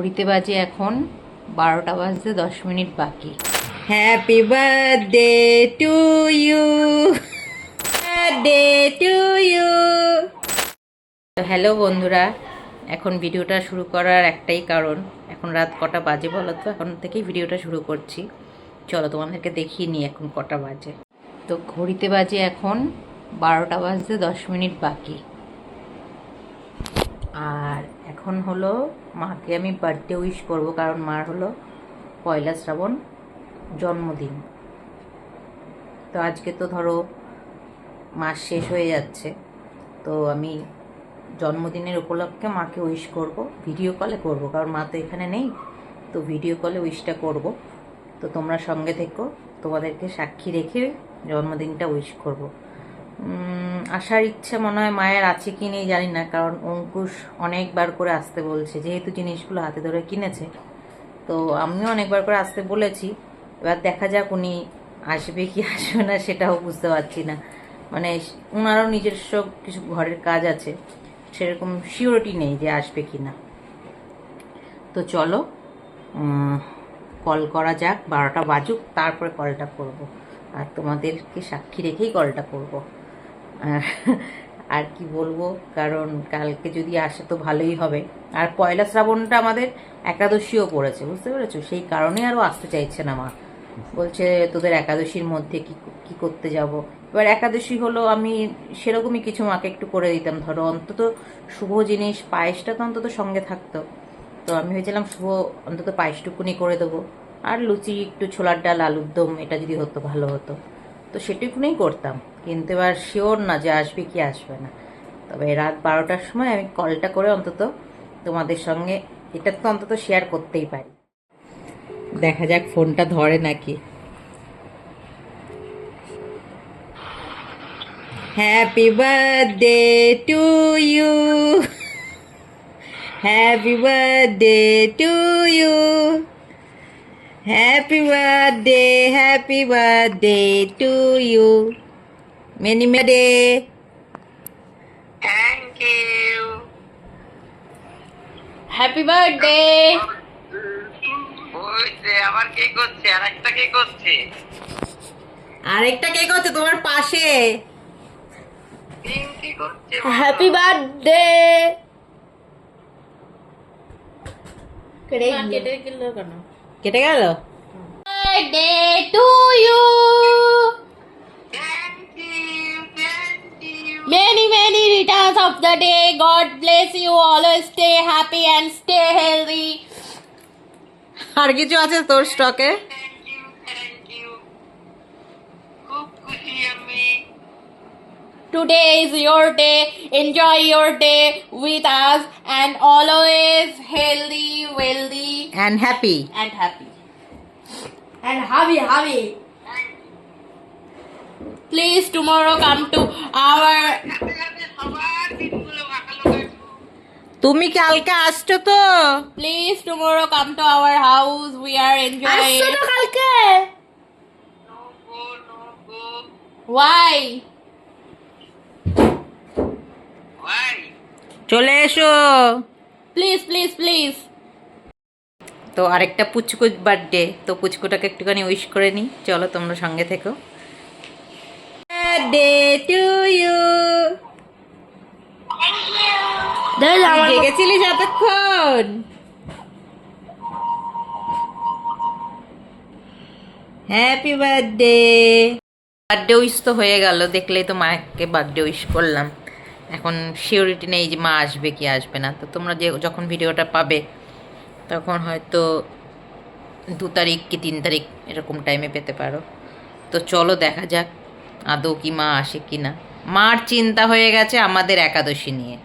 ঘড়িতে বাজে এখন বারোটা বাজতে দশ মিনিট বাকি। Happy birthday to you birthday to you তো হ্যালো বন্ধুরা এখন ভিডিওটা শুরু করার একটাই কারণ। এখন রাত কটা বাজে বলো তো? এখন থেকেই ভিডিওটা শুরু করছি। চলো তোমাদেরকে দেখিয়ে নিই এখন কটা বাজে। তো ঘড়িতে বাজে এখন বারোটা বাজতে দশ মিনিট বাকি। এখন হলো মাকে আমি বার্থডে উইশ করব, কারণ মার হলো পয়লা শ্রাবণ জন্মদিন। তো আজকে তো ধরো মাস শেষ হয়ে যাচ্ছে, তো আমি জন্মদিনের উপলক্ষে মাকে উইশ করব ভিডিও কলে করব, কারণ মা তো এখানে নেই, তো ভিডিও কলে উইশটা করব। তো তোমরা সঙ্গে থেকো, তোমাদেরকে সাক্ষী রেখে জন্মদিনটা উইশ করব। আসার ইচ্ছে মনে হয় মায়ের আছে কি নেই জানি না, কারণ অঙ্কুশ অনেকবার করে আসতে বলছে, যেহেতু জিনিসগুলো হাতে ধরে কিনেছে। তো আমিও অনেকবার করে আসতে বলেছি, এবার দেখা যাক উনি আসবে কি আসবে না সেটাও বুঝতে পারছি না। মানে ওনারও নিজস্ব কিছু ঘরের কাজ আছে, সেরকম শিওরিটি নেই যে আসবে কি না। তো চলো কল করা যাক, বারোটা বাজুক, তারপরে কলটা করব। আর তোমাদেরকে সাক্ষী রেখেই কলটা করব। আর কি বলব? কারণ কালকে যদি আসে তো ভালোই হবে। আর পয়লা শ্রাবণটা আমাদের একাদশীও পড়েছে, বুঝতে পেরেছ? সেই কারণে আরও আসতে চাইছে না মা। বলছে, তোদের একাদশীর মধ্যে কি কি করতে যাব? এবার একাদশী হলো, আমি সেরকমই কিছু মাকে একটু করে দিতাম। ধরো, অন্তত শুভ জিনিস, পায়েসটা তো অন্তত সঙ্গে থাকতো। তো আমি ভেবেছিলাম, শুভ, অন্তত পায়েসটুকুনি করে দেবো। আর লুচি, একটু ছোলার ডাল, আলুর দম, এটা যদি হতো, ভালো হতো। তো সেটুকুনেই করতাম। কিন্তু এবার শিওর না যে আসবে কি আসবে না। তবে রাত বারোটার সময় আমি কলটা করে অন্তত তোমাদের সঙ্গে এটা তো অন্তত শেয়ার করতেই পারি। দেখা যাক ফোনটা ধরে নাকি। Happy birthday to you happy birthday to you happy birthday happy birthday to you many মেডে Thank you. Happy birthday ওই যে আবার কে করছে? আর একটা কে করছে? আরেকটা কে করছে? তোমার পাশে। হ্যাপি বার্থডে কেটে গেল। কেটে গেল? Birthday of the day. God bless you. Always stay happy and stay healthy. আর কিছু আছে তোর স্টকে থ্যাংক ইউ থ্যাংক ইউ খুব খুশি আমি Today is your day. Enjoy your day with us and always healthy, wealthy, and happy and happy. And happy, happy. Please tomorrow come to our তুমি কালকে আসছো তো please tomorrow come to our house. We are enjoying. কালকে no go no go Why? Why চলে এসো Please, please please. তো আরেকটা পুচকু বার্থডে তো পুচকুটাকে একটুখানি উইশ করে নিই চলো তোমরা সঙ্গে থেকো বার্থডে টু ইউ জেগেছিলিস এতক্ষণ। হ্যাপি বার্থডে বার্থডে উইশ তো হয়ে গেল দেখলেই তো মাকে বার্থডে উইশ করলাম। এখন সিওরিটি নেই যে মা আসবে কি আসবে না। তো তোমরা যে যখন ভিডিওটা পাবে তখন হয়তো দু তারিখ কি তিন তারিখ এরকম টাইমে পেতে পারো। তো চলো দেখা যাক আদৌ কি মা আসে কি না মার চিন্তা হয়ে গেছে আমাদের একাদশী নিয়ে।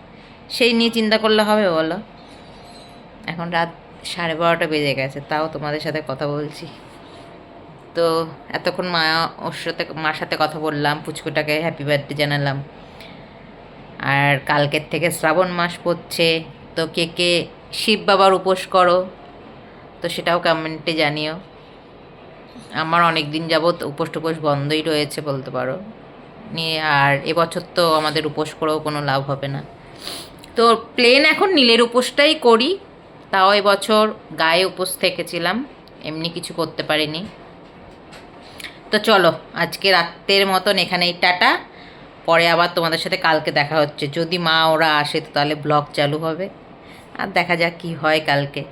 সেই নিয়ে চিন্তা করলে হবে বলো? এখন রাত সাড়ে বারোটা বেজে গেছে, তাও তোমাদের সাথে কথা বলছি। তো এতক্ষণ মা ওর সাথে, মার সাথে কথা বললাম, পুচকুটাকে হ্যাপি বার্থডে জানালাম। আর কালকের থেকে শ্রাবণ মাস পড়ছে, তো কে কে শিব বাবার উপোস করো, তো সেটাও কমেন্টে জানিও। আমার অনেক দিন যাবৎ উপোস টুপোস বন্ধই রয়েছে বলতে পারো। নিয়ে আর এবছর তো আমাদের উপোস করেও কোনো লাভ হবে না। তো প্লেন এখন নীলের উপোসটাই করি। তাও এবছর গায়ে উপোস থেকেছিলাম, এমনি কিছু করতে পারিনি। তো চলো, আজকে রাত্রের মতন এখানেই টাটা। পরে আবার তোমাদের সাথে কালকে দেখা হচ্ছে। যদি মা ওরা আসে, তো তাহলে ব্লগ চালু হবে। আর দেখা যাক কি হয় কালকে।